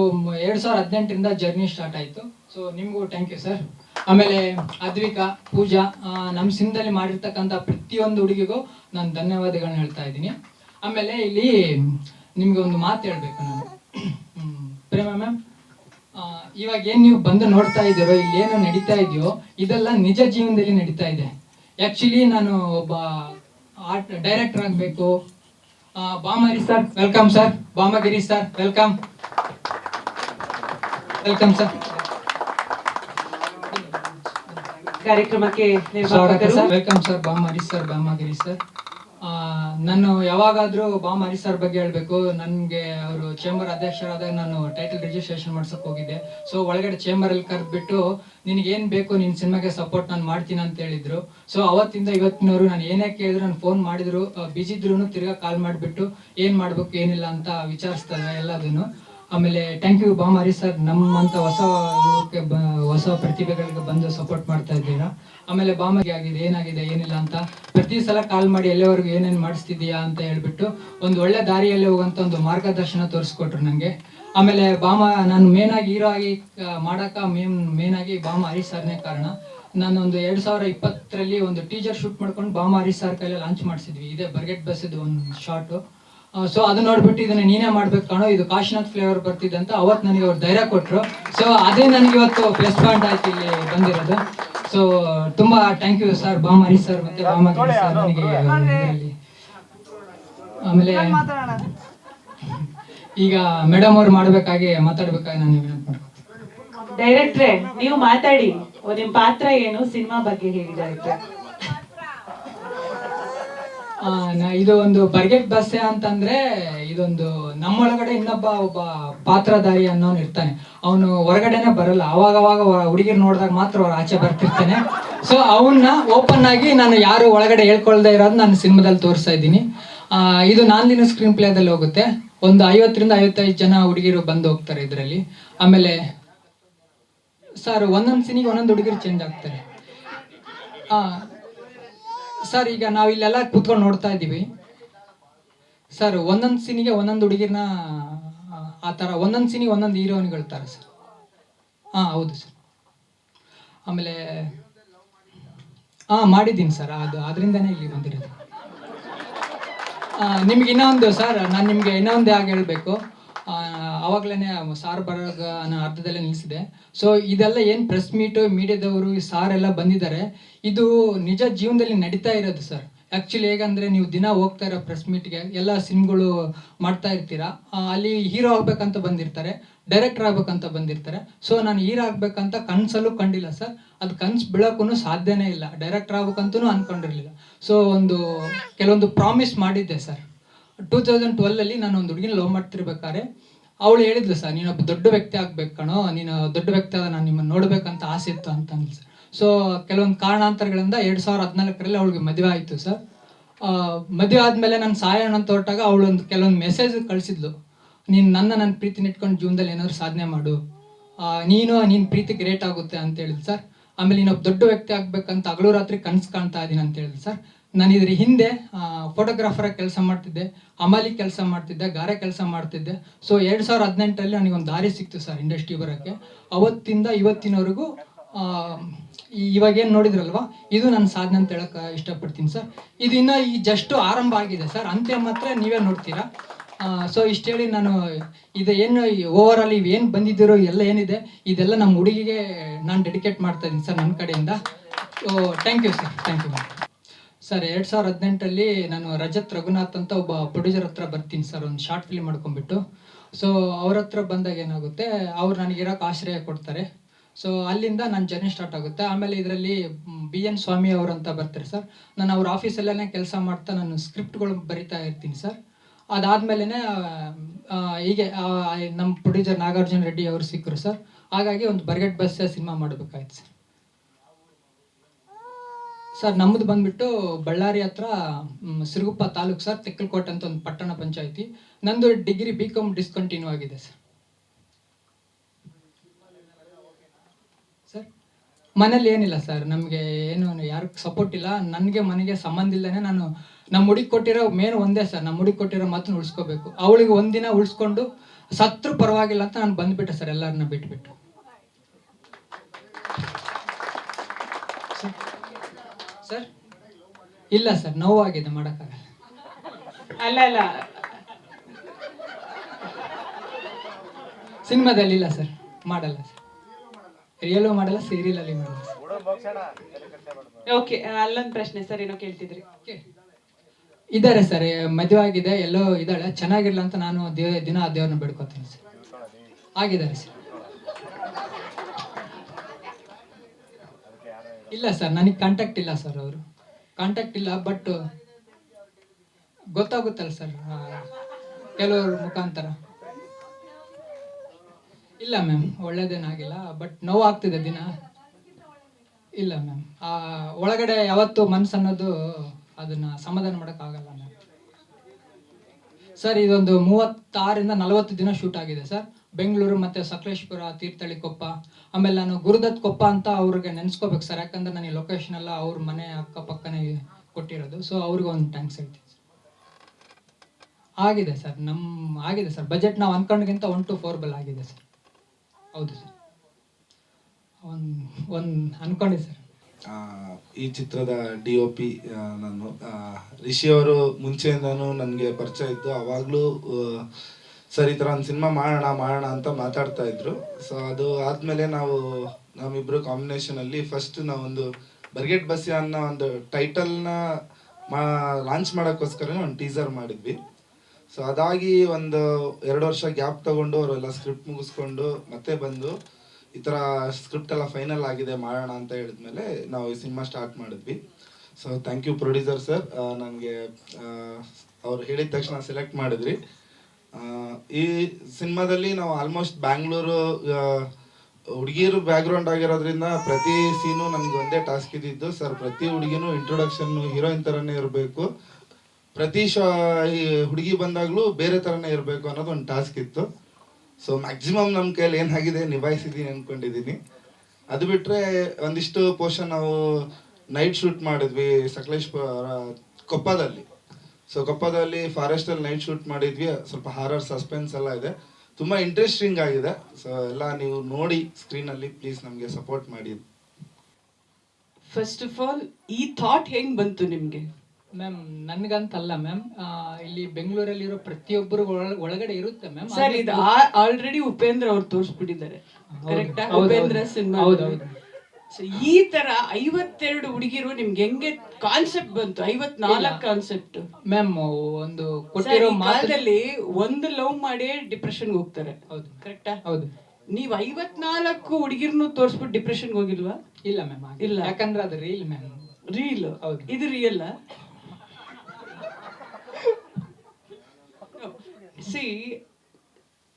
ಎರಡ್ ಸಾವಿರದ ಹದಿನೆಂಟರಿಂದ ಜರ್ನಿ ಸ್ಟಾರ್ಟ್ ಆಯ್ತು. ಸೊ ನಿಮಗೂ ಥ್ಯಾಂಕ್ ಯು ಸರ್ ಆಮೇಲೆ ಅದ್ವಿಕಾ ಪೂಜಾ ನಮ್ಮ ಸಿಂಧಲ್ಲಿ ಮಾಡಿರ್ತಕ್ಕಂಥ ಪ್ರತಿಯೊಂದು ಹುಡುಗಿಗೂ ನಾನು ಧನ್ಯವಾದಗಳನ್ನ ಹೇಳ್ತಾ ಇದ್ದೀನಿ. ಆಮೇಲೆ ಇಲ್ಲಿ ನಿಮ್ಗೆ ಒಂದು ಮಾತು ಹೇಳ್ಬೇಕು ನಾನು. ಪ್ರೇಮ ಮ್ಯಾಮ್ ಇವಾಗ ಏನ್ ನೀವು ಬಂದು ನೋಡ್ತಾ ಇದ್ದೀರೋ, ಇಲ್ಲಿ ಏನು ನಡೀತಾ ಇದೆಯೋ, ಇದೆಲ್ಲ ನಿಜ ಜೀವನದಲ್ಲಿ ನಡೀತಾ ಇದೆ. ಆ್ಯಕ್ಚುಲಿ ನಾನು ಒಬ್ಬ ಆರ್ಟ್ ಡೈರೆಕ್ಟರ್ ಆಗಬೇಕು. Bamari sir welcome sir Bamagiri sir welcome welcome sir ಕಾರ್ಯಕ್ರಮಕ್ಕೆ ನಿರ್ಮಾಪಕರು. Welcome sir Bam Harish sir Bam Harish sir ಆ, ನಾನು ಯಾವಾಗಾದ್ರೂ ಬಾಮ್ ಹರೀಶ್ ಸರ್ ಬಗ್ಗೆ ಹೇಳ್ಬೇಕು. ನನಗೆ ಅವರು ಚೇಂಬರ್ ಅಧ್ಯಕ್ಷರಾದಾಗ ನಾನು ಟೈಟಲ್ ರಿಜಿಸ್ಟ್ರೇಷನ್ ಮಾಡ್ಸಕ್ ಹೋಗಿದ್ದೆ. ಸೊ ಒಳಗಡೆ ಚೇಂಬರ್ ಅಲ್ಲಿ ಕರೆದ್ಬಿಟ್ಟು ನಿನ್ಗೆ ಏನ್ ಬೇಕು ನಿನ್ ಸಿನಿಮಾಗೆ ಸಪೋರ್ಟ್ ನಾನು ಮಾಡ್ತೀನಿ ಅಂತ ಹೇಳಿದ್ರು. ಸೊ ಅವತ್ತಿಂದ ಇವತ್ತಿನವರು ನಾನು ಏನೇ ಕೇಳಿದ್ರು ನಾನು ಫೋನ್ ಮಾಡಿದ್ರು. ಬಿಜಿದ್ರು ತಿರ್ಗಾ ಕಾಲ್ ಮಾಡಿಬಿಟ್ಟು ಏನ್ ಮಾಡ್ಬೇಕು ಏನಿಲ್ಲ ಅಂತ ವಿಚಾರಿಸ್ತಾರೆ ಎಲ್ಲದನ್ನು ಆಮೇಲೆ ಥ್ಯಾಂಕ್ ಯು ಬಾಮಾರಿ ಸರ್ ನಮ್ಮಂತ ಹೊಸ ಯುವಕ್ಕೆ ಹೊಸ ಪ್ರತಿಭೆಗಳಿಗೆ ಬಂದು ಸಪೋರ್ಟ್ ಮಾಡ್ತಾ ಇದ್ದೀರಾ? ಆಮೇಲೆ ಬಾಮಗೆ ಆಗಿದೆ, ಏನಾಗಿದೆ, ಏನಿಲ್ಲ ಅಂತ ಪ್ರತಿ ಸಲ ಕಾಲ್ ಮಾಡಿ ಎಲ್ಲವರೆಗೂ ಏನೇನು ಮಾಡಿಸ್ತಿದ್ಯಾ ಅಂತ ಹೇಳ್ಬಿಟ್ಟು ಒಂದು ಒಳ್ಳೆ ದಾರಿಯಲ್ಲಿ ಹೋಗುವಂತ ಒಂದು ಮಾರ್ಗದರ್ಶನ ತೋರಿಸ್ಕೊಟ್ರು ನನಗೆ ಆಮೇಲೆ ಬಾಮ ನಾನು ಮೇನ್ ಆಗಿ ಹೀರೋ ಆಗಿ ಮಾಡೋಕೆ ಮೇನ್ ಆಗಿ ಬಾಮ ಹರೀಶ್ ಸರ್ನೇ ಕಾರಣ. ನಾನು ಒಂದು ಎರಡು ಸಾವಿರ ಇಪ್ಪತ್ತರಲ್ಲಿ ಒಂದು ಟೀಚರ್ ಶೂಟ್ ಮಾಡ್ಕೊಂಡು ಬಾಮ ಹರೀಶ್ ಸರ್ ಕೈಲಿ ಲಾಂಚ್ ಮಾಡಿಸಿದ್ವಿ. ಇದೇ ಬರ್ಗೆಟ್ ಬಸ್ಸಿದ್ದು ಒಂದು ಶಾರ್ಟು ಸೊ ಅದನ್ನ ನೋಡ್ಬಿಟ್ಟು ಇದನ್ನ ನೀನೇ ಮಾಡ್ಬೇಕು ಕಾಣೋ ಇದು ಕಾಶಿನಾಥ್ ಫ್ಲೇವರ್ ಬರ್ತಿದೆ ಅಂತ ಅವತ್ತು ನನಗೆ ಅವ್ರು ಧೈರ್ಯ ಕೊಟ್ರು. ಸೊ ಅದೇ ನನಗೆ ಇವತ್ತು ಪ್ಲಸ್ ಪಾಯಿಂಟ್ ಆಯ್ತು ಇಲ್ಲಿ ಬಂದಿರೋದು. ಸೊ ತುಂಬಾ thank you sir Bamari sir ಮತ್ತೆ ಬಾಮರಿ ಸರ್ ನನಗೆ ಆಮೇಲೆ ಈಗ ಮೇಡಮ್ ಅವ್ರು ಮಾಡ್ಬೇಕಾಗಿ ಮಾತಾಡ್ಬೇಕಾಗಿ ನಾನು ವಿನಂತಿ ಡೈರೆಕ್ಟ್ರೆ ನೀವು ಮಾತಾಡಿ. ಓ, ನಿಮ್ ಪಾತ್ರ ಏನು? ಸಿನಿಮಾ ಬಗ್ಗೆ ಹೇಳಿ ಇದು ಒಂದು ಬರ್ಗೆಟ್ ಬಸ್ಸೆ ಅಂತಂದ್ರೆ ಇದೊಂದು ನಮ್ಮೊಳಗಡೆ ಇನ್ನೊಬ್ಬ ಒಬ್ಬ ಪಾತ್ರಧಾರಿ ಅನ್ನೋನು ಇರ್ತಾನೆ. ಅವನು ಹೊರಗಡೆನೆ ಬರಲ್ಲ. ಅವಾಗ ಅವಾಗ ಹುಡುಗಿರ್ ನೋಡಿದಾಗ ಮಾತ್ರ ಅವ್ರ ಆಚೆ ಬರ್ತಿರ್ತಾನೆ. ಸೊ ಅವನ್ನ ಓಪನ್ ಆಗಿ ನಾನು ಯಾರು ಒಳಗಡೆ ಹೇಳ್ಕೊಳ್ದೆ ಇರೋದು ನಾನು ಸಿನಿಮಾದಲ್ಲಿ ತೋರಿಸ್ತಾ ಇದ್ದೀನಿ. ಇದು ನಾಂದಿನ ಸ್ಕ್ರೀನ್ ಪ್ಲೇದಲ್ಲಿ ಹೋಗುತ್ತೆ. ಒಂದು ಐವತ್ತರಿಂದ ಐವತ್ತೈದು ಜನ ಹುಡುಗಿರು ಬಂದು ಹೋಗ್ತಾರೆ ಇದರಲ್ಲಿ. ಆಮೇಲೆ ಸರ್ ಒಂದೊಂದು ಸಿನಿಗೆ ಒಂದೊಂದು ಹುಡುಗಿರು ಚೇಂಜ್ ಆಗ್ತಾರೆ. ಸರ್, ಈಗ ನಾವು ಇಲ್ಲೆಲ್ಲ ಕೂತ್ಕೊಂಡು ನೋಡ್ತಾ ಇದ್ದೀವಿ. ಸರ್, ಒಂದೊಂದು ಸೀನಿಗೆ ಒಂದೊಂದು ಹುಡುಗಿನ ಆ ಥರ ಒಂದೊಂದು ಸೀನಿಗೆ ಒಂದೊಂದು ಹೀರೋಯಿನ್ಗಳು ಸರ್. ಹಾಂ, ಹೌದು ಸರ್. ಆಮೇಲೆ, ಹಾಂ, ಮಾಡಿದ್ದೀನಿ ಸರ್, ಅದು ಅದರಿಂದನೇ ಇಲ್ಲಿ ಬಂದಿರೋದು. ನಿಮ್ಗೆ ಇನ್ನೊಂದು ಸರ್, ನಾನು ನಿಮಗೆ ಇನ್ನೊಂದು ಯಾಕೆ ಹೇಳಬೇಕು. ಅವಾಗಲೇ ಸಾರ್ ಬರೋಗ ನಾನು ಅರ್ಧದಲ್ಲೇ ನಿಲ್ಲಿಸಿದೆ ಸೊ ಇದೆಲ್ಲ ಏನು ಪ್ರೆಸ್ ಮೀಟು ಮೀಡಿಯಾದವರು ಸಾರ್ ಎಲ್ಲ ಬಂದಿದ್ದಾರೆ. ಇದು ನಿಜ ಜೀವನದಲ್ಲಿ ನಡೀತಾ ಇರೋದು ಸರ್ ಆ್ಯಕ್ಚುಲಿ ಹೇಗಂದರೆ ನೀವು ದಿನ ಹೋಗ್ತಾ ಇರೋ ಪ್ರೆಸ್ ಮೀಟ್ಗೆ ಎಲ್ಲ ಸಿಮ್ಗಳು ಮಾಡ್ತಾ ಇರ್ತೀರಾ. ಅಲ್ಲಿ ಹೀರೋ ಆಗ್ಬೇಕಂತ ಬಂದಿರ್ತಾರೆ ಡೈರೆಕ್ಟರ್ ಆಗ್ಬೇಕಂತ ಬಂದಿರ್ತಾರೆ. ಸೊ ನಾನು ಹೀರೋ ಆಗ್ಬೇಕಂತ ಕನ್ಸಲ್ಲೂ ಕಂಡಿಲ್ಲ ಸರ್ ಅದು ಕನ್ಸು ಬೀಳೋಕ್ಕೂ ಸಾಧ್ಯನೇ ಇಲ್ಲ. ಡೈರೆಕ್ಟರ್ ಆಗ್ಬೇಕಂತೂ ಅನ್ಕೊಂಡಿರ್ಲಿಲ್ಲ. ಸೊ ಒಂದು ಕೆಲವೊಂದು ಪ್ರಾಮಿಸ್ ಮಾಡಿದ್ದೆ ಸರ್ ಟೂ ತೌಸಂಡ್ ಟ್ವೆಲ್ಲಲ್ಲಿ ನಾನು ಒಂದು ಹುಡುಗಿನ ಲವ್ ಮಾಡ್ತಿರ್ಬೇಕಾದ್ರೆ ಅವಳು ಹೇಳಿದ್ಲು ಸರ್ ನೀನೊಬ್ಬ ದೊಡ್ಡ ವ್ಯಕ್ತಿ ಆಗ್ಬೇಕು ಕಣೋ, ನೀನು ದೊಡ್ಡ ವ್ಯಕ್ತಿ ಆದ ನಾನು ನಿಮ್ಮನ್ನು ನೋಡಬೇಕಂತ ಆಸೆ ಇತ್ತು ಅಂತ ಅಂದ್ಲು ಸೊ ಕೆಲವೊಂದು ಕಾರಣಾಂತರಗಳಿಂದ ಎರಡು ಸಾವಿರದ ಹದಿನಾಲ್ಕರಲ್ಲಿ ಅವಳಿಗೆ ಮದುವೆ ಆಯಿತು ಸರ್. ಮದುವೆ ಆದಮೇಲೆ ನಾನು ಸಾಯೋಣ ಅಂತ ಹೊರಟಾಗ ಅವಳೊಂದು ಕೆಲವೊಂದು ಮೆಸೇಜ್ ಕಳಿಸಿದ್ಲು. ನೀನು ನನ್ನ ನನ್ನ ಪ್ರೀತಿನ ಇಟ್ಕೊಂಡು ಜೀವನದಲ್ಲಿ ಏನಾದರೂ ಸಾಧನೆ ಮಾಡು. ನೀನು ನಿನ್ನ ಪ್ರೀತಿ ಗ್ರೇಟ್ ಆಗುತ್ತೆ ಅಂತ ಹೇಳಿದ್ಲು ಸರ್. ಆಮೇಲೆ ಇನ್ನೊಬ್ಬ ದೊಡ್ಡ ವ್ಯಕ್ತಿ ಆಗ್ಬೇಕಂತ ಹಗಲು ರಾತ್ರಿ ಕನಸು ಕಾಣ್ತಾ ಇದ್ದೀನಿ ಅಂತ ಹೇಳಿದ್ರು ಸರ್. ನಾನು ಇದ್ರ ಹಿಂದೆ ಫೋಟೋಗ್ರಾಫರ್ ಕೆಲಸ ಮಾಡ್ತಿದ್ದೆ ಅಮಾಲಿ ಕೆಲಸ ಮಾಡ್ತಿದ್ದೆ, ಗಾರೆ ಕೆಲಸ ಮಾಡ್ತಿದ್ದೆ. ಸೊ ಎರಡು ಸಾವಿರದ ಹದಿನೆಂಟರಲ್ಲಿ ಒಂದು ದಾರಿ ಸಿಕ್ತು ಸರ್ ಇಂಡಸ್ಟ್ರಿ ಬರೋಕ್ಕೆ. ಅವತ್ತಿಂದ ಇವತ್ತಿನವರೆಗೂ ಇವಾಗ ಏನು ನೋಡಿದ್ರಲ್ವಾ, ಇದು ನನ್ನ ಸಾಧನೆ ಅಂತ ಹೇಳಕ್ಕೆ ಇಷ್ಟಪಡ್ತೀನಿ ಸರ್. ಇದು ಇನ್ನೂ ಈ ಜಸ್ಟ್ ಆರಂಭ ಆಗಿದೆ ಸರ್. ಅಂತ್ಯ ಮಾತ್ರ ನೀವೇ ನೋಡ್ತೀರಾ. ಸೊ ಇಷ್ಟು ಹೇಳಿ ನಾನು ಇದು ಏನು ಓವರ್ ಆಲ್ ಇವೇನು ಬಂದಿದ್ದೀರೋ ಎಲ್ಲ ಏನಿದೆ, ಇದೆಲ್ಲ ನಮ್ಮ ಹುಡುಗಿಗೆ ನಾನು ಡೆಡಿಕೇಟ್ ಮಾಡ್ತಾ ಇದ್ದೀನಿ ಸರ್, ನನ್ನ ಕಡೆಯಿಂದ. Thank you sir thank you sir ಎರಡು ಸಾವಿರ ಹದಿನೆಂಟಲ್ಲಿ ನಾನು ರಜತ್ ರಘುನಾಥ್ ಅಂತ ಒಬ್ಬ ಪ್ರೊಡ್ಯೂಸರ್ ಹತ್ರ ಬರ್ತೀನಿ ಸರ್ ಒಂದು ಶಾರ್ಟ್ ಫಿಲ್ಮ್ ಮಾಡ್ಕೊಂಡ್ಬಿಟ್ಟು. ಸೊ ಅವ್ರ ಹತ್ರ ಬಂದಾಗ ಏನಾಗುತ್ತೆ, ಅವ್ರು ನನಗೆ ಇರೋಕೆ ಆಶ್ರಯ ಕೊಡ್ತಾರೆ. ಸೊ ಅಲ್ಲಿಂದ ನನ್ನ ಜರ್ನಿ ಸ್ಟಾರ್ಟ್ ಆಗುತ್ತೆ. ಆಮೇಲೆ ಇದರಲ್ಲಿ ಬಿ ಎನ್ ಸ್ವಾಮಿ ಅವರು ಅಂತ ಬರ್ತಾರೆ ಸರ್ ನಾನು ಅವ್ರ ಆಫೀಸಲ್ಲೇ ಕೆಲಸ ಮಾಡ್ತಾ ನಾನು ಸ್ಕ್ರಿಪ್ಟ್ಗಳು ಬರಿತಾ ಇರ್ತೀನಿ ಸರ್ ಅದಾದ್ಮೇಲೆ ಹೀಗೆ ನಮ್ಮ ಪ್ರೊಡ್ಯೂಸರ್ ನಾಗಾರ್ಜುನ ರೆಡ್ಡಿ ಅವರು ಸಿಕ್ಕರು ಸರ್ ಹಾಗಾಗಿ ಒಂದು ಬರ್ಗಟ್ ಬಸ್ ಸಿನಿಮಾ ಮಾಡಬೇಕಾಯ್ತು ಸರ್ ಸರ್ ನಮ್ಮದು ಬಂದ್ಬಿಟ್ಟು ಬಳ್ಳಾರಿ ಹತ್ರ ಸಿರುಗುಪ್ಪ ತಾಲೂಕು ಸರ್ ತೆಕ್ಕಲ್ಕೋಟೆ ಅಂತ ಒಂದು ಪಟ್ಟಣ ಪಂಚಾಯಿತಿ. ನಂದು ಡಿಗ್ರಿ ಬಿ ಕಾಮ್ ಡಿಸ್ಕಂಟಿನ್ಯೂ ಆಗಿದೆ ಸರ್ ಸರ್ ಮನೇಲಿ ಏನಿಲ್ಲ ಸರ್ ನಮಗೆ ಏನು, ಯಾರು ಸಪೋರ್ಟ್ ಇಲ್ಲ. ನನಗೆ ಮನೆಗೆ ಸಂಬಂಧ ಇಲ್ಲದೇ ನಾನು ನಮ್ಮ ಹುಡುಗಿ ಕೊಟ್ಟಿರೋ ಮೇನ್ ಒಂದೇ ಸರ್ ನಮ್ಮ ಹುಡುಗಿ ಕೊಟ್ಟಿರೋ ಮಾತ್ರ ಉಳಿಸ್ಕೋಬೇಕು. ಅವಳಿಗೆ ಒಂದಿನ ಉಳಿಸ್ಕೊಂಡು ಸತ್ರು ಪರವಾಗಿಲ್ಲ ಅಂತ ನಾನು ಬಂದ್ಬಿಟ್ಟೆ ಸರ್ ಎಲ್ಲರನ್ನ ಬಿಟ್ಬಿಟ್ಟು. ಸರ್ ಸರ್ ಇಲ್ಲ ಸರ್ ನೋವಾಗಿದೆ ಮಾಡೋಕ್ಕಾಗಲ್ಲ. ಅಲ್ಲ ಅಲ್ಲ. ಸಿನಿಮಾದಲ್ಲಿ ಇಲ್ಲ ಸರ್ ಮಾಡಲ್ಲ ಸರ್. ರಿಯಲು ಮಾಡಲ್ಲ ಸೀರಿಯಲ್ ಅಲ್ಲಿ ಮಾಡಲ್ಲ ಓಕೆ ಅಲ್ಲೊಂದು ಪ್ರಶ್ನೆ ಸರ್ ಏನೋ ಕೇಳ್ತಿದ್ರಿ. Okay. ಇದ್ದಾರೆ ಸರ್ ಮದುವೆ ಆಗಿದೆ, ಎಲ್ಲೋ ಇದ್ದಾಳೆ. ಚೆನ್ನಾಗಿರ್ಲ ಅಂತ ನಾನು ದಿನ ಆ ದೇವ್ರನ್ನ ಬೇಡ್ಕೊತೀನಿ ಸರ್ ಆಗಿದ್ದಾರೆ ಸರ್ ಇಲ್ಲ ಸರ್ ನನಗೆ ಕಾಂಟ್ಯಾಕ್ಟ್ ಇಲ್ಲ ಸರ್ ಅವರು. ಕಾಂಟ್ಯಾಕ್ಟ್ ಇಲ್ಲ ಬಟ್ ಗೊತ್ತಾಗುತ್ತಲ್ಲ ಸರ್ ಕೆಲವ್ರ ಮುಖಾಂತರ. ಇಲ್ಲ ಮ್ಯಾಮ್ ಒಳ್ಳೇದೇನಾಗಿಲ್ಲ ಬಟ್ ನೋವು ಆಗ್ತಿದೆ ದಿನ. ಇಲ್ಲ ಮ್ಯಾಮ್ ಒಳಗಡೆ ಯಾವತ್ತು ಮನ್ಸು ಅನ್ನೋದು ಅದನ್ನ ಸಮಾಧಾನ ಮಾಡೋಕ್ಕಾಗಲ್ಲ ಆಗಲ್ಲ ಸರ್, ಇದೊಂದು ಮೂವತ್ತಾರಿಂದ ನಲವತ್ತು ದಿನ ಶೂಟ್ ಆಗಿದೆ ಸರ್. ಬೆಂಗಳೂರು ಮತ್ತೆ ಸಕಲೇಶ್ಪುರ, ತೀರ್ಥಹಳ್ಳಿ ಕೊಪ್ಪ, ಆಮೇಲೆ ನಾನು ಗುರುದತ್ ಕೊಪ್ಪ ಅಂತ ಅವ್ರಿಗೆ ನೆನ್ಸ್ಕೋಬೇಕು ಸರ್. ಯಾಕಂದ್ರೆ ನನಗೆ ಲೊಕೇಶನ್ ಎಲ್ಲ ಅವ್ರ ಮನೆ ಅಕ್ಕಪಕ್ಕನೇ ಕೊಟ್ಟಿರೋದು. ಸೊ ಅವ್ರಿಗೆ ಒಂದು ಥ್ಯಾಂಕ್ಸ್ ಹೇಳ್ತೀನಿ ಆಗಿದೆ ಸರ್. ನಮ್ಮ ಆಗಿದೆ ಸರ್. ಬಜೆಟ್ ನಾವು ಅನ್ಕೊಂಡ್ಗಿಂತ ಒನ್ ಟು ಫೋರ್ ಬಲ್ ಆಗಿದೆ ಸರ್. ಹೌದು ಸರ್. ಒಂದು ಒಂದು ಅನ್ಕೊಂಡಿದೆ ಸರ್. ಈ ಚಿತ್ರದ ಡಿ ಒ ಪಿ ನಾನು ರಿಷಿ ಅವರು ಮುಂಚೆಯಿಂದನೂ ನನಗೆ ಪರಿಚಯ ಇತ್ತು ಆವಾಗಲೂ ಸರ್ ಈ ಥರ ಒಂದು ಸಿನಿಮಾ ಮಾಡೋಣ ಮಾಡೋಣ ಅಂತ ಮಾತಾಡ್ತಾ ಇದ್ರು. ಸೊ ಅದು ಆದಮೇಲೆ ನಾವು ನಮ್ಮಿಬ್ಬರು ಕಾಂಬಿನೇಷನಲ್ಲಿ ಫಸ್ಟ್ ನಾವೊಂದು ಬರ್ಗೆಟ್ ಬಸ್ಯ ಅನ್ನೋ ಒಂದು ಟೈಟಲ್ನ ಮಾ ಲಾಂಚ್ ಮಾಡೋಕ್ಕೋಸ್ಕರ ಒಂದು ಟೀಸರ್ ಮಾಡಿದ್ವಿ. ಸೊ ಅದಾಗಿ ಒಂದು ಎರಡು ವರ್ಷ ಗ್ಯಾಪ್ ತಗೊಂಡು ಅವರೆಲ್ಲ ಸ್ಕ್ರಿಪ್ಟ್ ಮುಗಿಸ್ಕೊಂಡು ಮತ್ತೆ ಬಂದು ಈ ಥರ ಸ್ಕ್ರಿಪ್ಟ್ ಎಲ್ಲ ಫೈನಲ್ ಆಗಿದೆ ಮಾಡೋಣ ಅಂತ ಹೇಳಿದ್ಮೇಲೆ ನಾವು ಈ ಸಿನಿಮಾ ಸ್ಟಾರ್ಟ್ ಮಾಡಿದ್ವಿ. So thank you producer sir ನನಗೆ ಅವ್ರು ಹೇಳಿದ ತಕ್ಷಣ ಸೆಲೆಕ್ಟ್ ಮಾಡಿದ್ರಿ. ಈ ಸಿನಿಮಾದಲ್ಲಿ ನಾವು ಆಲ್ಮೋಸ್ಟ್ ಬ್ಯಾಂಗ್ಳೂರು ಹುಡುಗಿಯರು ಬ್ಯಾಕ್ಗ್ರೌಂಡ್ ಆಗಿರೋದ್ರಿಂದ ಪ್ರತಿ ಸೀನು ನನಗೆ ಒಂದೇ ಟಾಸ್ಕ್ ಇದ್ದಿದ್ದು. ಸರ್ ಪ್ರತಿ ಹುಡುಗಿನೂ ಇಂಟ್ರೊಡಕ್ಷನ್ನು ಹೀರೋಯಿನ್ ಥರನೇ ಇರಬೇಕು. ಪ್ರತಿ ಶಾ, ಈ ಹುಡುಗಿ ಬಂದಾಗಲೂ ಬೇರೆ ಥರನೇ ಇರಬೇಕು ಅನ್ನೋದು ಒಂದು ಟಾಸ್ಕ್ ಇತ್ತು. ಸೊ ಮ್ಯಾಕ್ಸಿಮಮ್ ನಮ್ಮ ಕೈಯಲ್ಲಿ ಏನಾಗಿದೆ ನಿಭಾಯಿಸಿದ್ದೀನಿ ಅಂದ್ಕೊಂಡಿದ್ದೀನಿ ಅದು ಬಿಟ್ಟರೆ ಒಂದಿಷ್ಟು ಪೋರ್ಷನ್ ನಾವು ನೈಟ್ ಶೂಟ್ ಮಾಡಿದ್ವಿ ಸಕಲೇಶ್ಪುರ ಕೊಪ್ಪದಲ್ಲಿ. ಸೊ ಕೊಪ್ಪದಲ್ಲಿ ಫಾರೆಸ್ಟಲ್ಲಿ ನೈಟ್ ಶೂಟ್ ಮಾಡಿದ್ವಿ. ಸ್ವಲ್ಪ ಹಾರರ್ ಸಸ್ಪೆನ್ಸ್ ಎಲ್ಲ ಇದೆ. ತುಂಬ ಇಂಟ್ರೆಸ್ಟಿಂಗ್ ಆಗಿದೆ. ಸೊ ಎಲ್ಲ ನೀವು ನೋಡಿ ಸ್ಕ್ರೀನಲ್ಲಿ ಪ್ಲೀಸ್ ನಮಗೆ ಸಪೋರ್ಟ್ ಮಾಡಿ. ಫಸ್ಟ್ ಆಫ್ ಆಲ್ ಈ ಥಾಟ್ ಹೆಂಗೆ ಬಂತು ನಿಮ್ಗೆ? ಮ್ಯಾಮ್ ನನ್ಗಂತಲ್ಲ ಮ್ಯಾಮ್ ಇಲ್ಲಿ ಬೆಂಗಳೂರಲ್ಲಿರೋ ಪ್ರತಿಯೊಬ್ಬರು ಒಳ- ಒಳಗಡೆ ಇರುತ್ತೆ ಮ್ಯಾಮ್ ಸರ್ ಇದು ಆಲ್ರೆಡಿ ಉಪೇಂದ್ರ ಅವ್ರು ತೋರಿಸ್ಬಿಟ್ಟಿದ್ದಾರೆ. ಕರೆಕ್ಟಾ ಉಪೇಂದ್ರ. ಸಿನಿಮಾ ಹೌದು. ಸೊ ಈ ತರ ಐವತ್ತೆರಡು ಹುಡುಗಿರು ನಿಮ್ಗೆ ಹೆಂಗೆ ಕಾನ್ಸೆಪ್ಟ್ ಬಂತು? ಐವತ್ನಾಲ್ಕು ಕಾನ್ಸೆಪ್ಟ್ ಮ್ಯಾಮ್ ಒಂದು ಕೊಟ್ಟಿರೋ ಮಾಲ್ದಲ್ಲಿ ಕಾಲದಲ್ಲಿ ಒಂದು ಲವ್ ಮಾಡಿ ಡಿಪ್ರೆಷನ್ ಹೋಗ್ತಾರೆ. ಹೌದು. ಕರೆಕ್ಟಾ ಹೌದು. ನೀವ್ ಐವತ್ನಾಲ್ಕು ಹುಡುಗಿರ್ನು ತೋರಿಸ್ಬಿಟ್ಟು ಡಿಪ್ರೆಷನ್ ಹೋಗಿಲ್ವಾ? ಇಲ್ಲ ಮ್ಯಾಮ್ ಇಲ್ಲ. ಇಲ್ಲ. ಯಾಕಂದ್ರೆ ಅದು ರೀಲ್ ಮ್ಯಾಮ್ ರೀಲ್ ಹೌದು. ಇದು ರಿಯಲ್ ಸಿ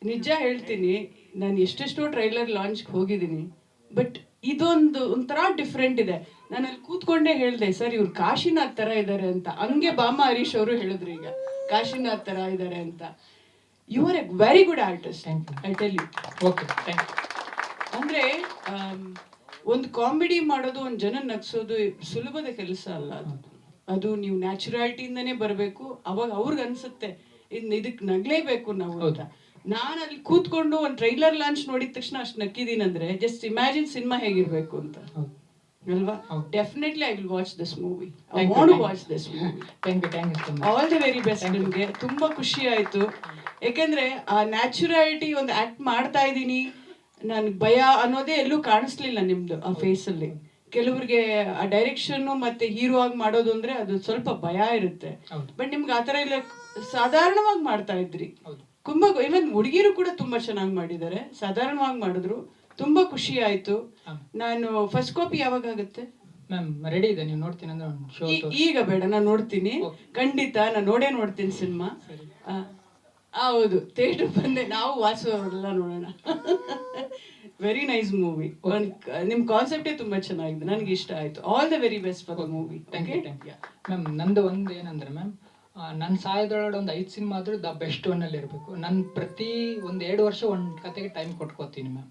ನಿಜ ಹೇಳ್ತೀನಿ ನಾನು ಎಷ್ಟೆಷ್ಟೋ ಟ್ರೈಲರ್ ಲಾಂಚ್ಗೆ ಹೋಗಿದ್ದೀನಿ ಬಟ್ ಇದೊಂದು ಒಂಥರ ಡಿಫ್ರೆಂಟ್ ಇದೆ. ನಾನು ಅಲ್ಲಿ ಕೂತ್ಕೊಂಡೇ ಹೇಳಿದೆ ಸರ್ ಇವ್ರು ಕಾಶಿನಾಥ್ ಥರ ಇದ್ದಾರೆ ಅಂತ. ಹಂಗೆ ಬಾಮ ಹರೀಶ್ ಅವರು ಹೇಳಿದ್ರು ಈಗ ಕಾಶಿನಾಥ್ ಥರ ಇದ್ದಾರೆ ಅಂತ. You are a very good artist. I tell you okay thank you ಅಂದರೆ ಒಂದು ಕಾಮಿಡಿ ಮಾಡೋದು ಒಂದು ಜನ ನಗ್ಸೋದು ಸುಲಭದ ಕೆಲಸ ಅಲ್ಲ ಅದು. ಅದು ನೀವು ನ್ಯಾಚುರಾಲಿಟಿಯಿಂದನೇ ಬರಬೇಕು ಅವಾಗ ಅವ್ರಿಗೆ ಅನ್ಸುತ್ತೆ ಇನ್ ಇದಕ್ ನಗ್ಲೇಬೇಕು ನಾವು ಅಂತ. ನಾನು ಅಲ್ಲಿ ಕೂತ್ಕೊಂಡು ಒಂದು ಟ್ರೈಲರ್ ಲಾಂಚ್ ನೋಡಿದ ತಕ್ಷಣ ಅಷ್ಟು ನಕ್ಕಿದೀನಿ ಅಂದ್ರೆ ಜಸ್ಟ್ ಇಮ್ಯಾಜಿನ್ ಸಿನಿಮಾ ಹೇಗಿರ್ಬೇಕು ಅಂತ. ಅಲ್ವಾ. Definitely I will watch this movie I want. Watch this movie all the very best ನಿಮ್ಗೆ. ತುಂಬಾ ಖುಷಿ ಆಯ್ತು. ಯಾಕಂದ್ರೆ ಆ ನ್ಯಾಚುರಾಲಿಟಿ ಒಂದು ಆಕ್ಟ್ ಮಾಡ್ತಾ ಇದ್ದೀನಿ. ನನ್ಗೆ ಭಯ ಅನ್ನೋದೇ ಎಲ್ಲೂ ಕಾಣಿಸ್ಲಿಲ್ಲ ನಿಮ್ದು ಆ ಫೇಸಲ್ಲಿ ಅಲ್ಲಿ. ಕೆಲವ್ರಿಗೆ ಆ ಡೈರೆಕ್ಷನ್ ಮತ್ತೆ ಹೀರೋ ಆಗಿ ಮಾಡೋದು ಅಂದ್ರೆ ಅದು ಸ್ವಲ್ಪ ಭಯ ಇರುತ್ತೆ. ಬಟ್ ನಿಮ್ಗೆ ಆತರ ಇಲ್ಲ ಸಾಧಾರಣವಾಗಿ ಮಾಡ್ತಾ ಇದ್ರಿ. ತುಂಬಾ ಇವನ್ ಹುಡುಗಿರು ಕೂಡ ತುಂಬಾ ಚೆನ್ನಾಗಿ ಮಾಡಿದ್ದಾರೆ. ಸಾಧಾರಣವಾಗಿ ಮಾಡಿದ್ರು. ತುಂಬಾ ಖುಷಿ ಆಯ್ತು. ನಾನು ಫಸ್ಟ್ ಕಾಪಿ ಯಾವಾಗ ಆಗುತ್ತೆ? ಮ್ಯಾಮ್ ರೆಡಿ ಇದೆ. ನೀವು ನೋಡ್ತೀನಿ ಅಂದ್ರೆ ಶೋ ಈಗ ಬೇಡ ನಾನು ನೋಡ್ತೀನಿ. ಖಂಡಿತ ನಾನು ನೋಡೇ ನೋಡ್ತೀನಿ ಸಿನಿಮಾ. ಹೌದು. ಥಿಯೇಟರ್ ಬಂದೆ. ನಾವು ವಾಸುವವರೆಲ್ಲ ನೋಡೋಣ. ವೆರಿ ನೈಸ್ ಮೂವಿ ನಿಮ್ ಕಾನ್ಸೆಪ್ಟೇ ತುಂಬಾ ಚೆನ್ನಾಗಿದೆ. ನನಗೆ ಇಷ್ಟ ಆಯ್ತು. All the very best for the movie thank you ma'am ನಂದು ಒಂದು ಏನಂದ್ರೆ ಮ್ಯಾಮ್ ನನ್ನ ಸಾಯದೊಳಗಡೆ ಒಂದು ಐದು ಸಿನಿಮಾ ಆದರೂ ದ ಬೆಸ್ಟ್ ಒನ್ನಲ್ಲಿ ಇರಬೇಕು ನಾನು ಪ್ರತಿ ಒಂದು ಎರಡು ವರ್ಷ ಒಂದು ಕತೆಗೆ ಟೈಮ್ ಕೊಟ್ಕೋತೀನಿ ಮ್ಯಾಮ್